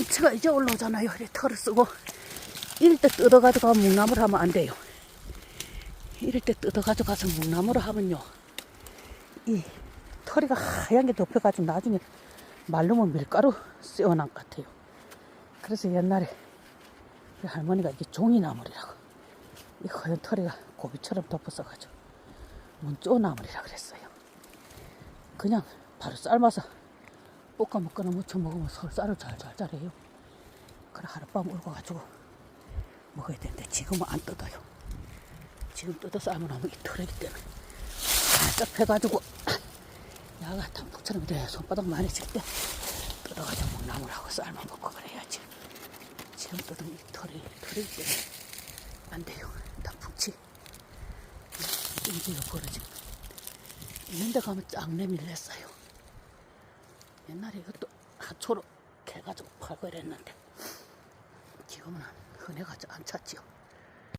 풍치가 이제 올라오잖아요. 이래 털을 쓰고. 이럴 때 뜯어가지고 묵나무를 하면 안 돼요. 이럴 때 뜯어가지고 가서 묵나무를 하면요. 이 털이가 하얀 게 덮여가지고 나중에 말르면 밀가루 씌워난 것 같아요. 그래서 옛날에 할머니가 이게 종이나물이라고 이 허연 털이가 고비처럼 덮어서가지고 문쪼나물이라 그랬어요. 그냥 바로 삶아서 볶아 먹거나 무쳐 먹으면 서울 쌀을 잘잘 잘해요. 그래 하룻밤 울고 가지고 먹어야 되는데 지금은 안 뜯어요. 지금 알면 하면 이 털이기 때문에 살짝 펴가지고 야가 단풍처럼 이래 손바닥 많이 칠때 뜯어가지고 먹나물하고 삶아 먹고 그래야지. 지금 뜯으면 이 털이 털이기 때문에 안 돼요. 단풍치. 인기가 벌어지고. 있는 데 가면 짱내 밀렸어요. 옛날에 이것도 하초로 캐가지고 팔고 이랬는데 지금은 흔해가지고 안 찾지요.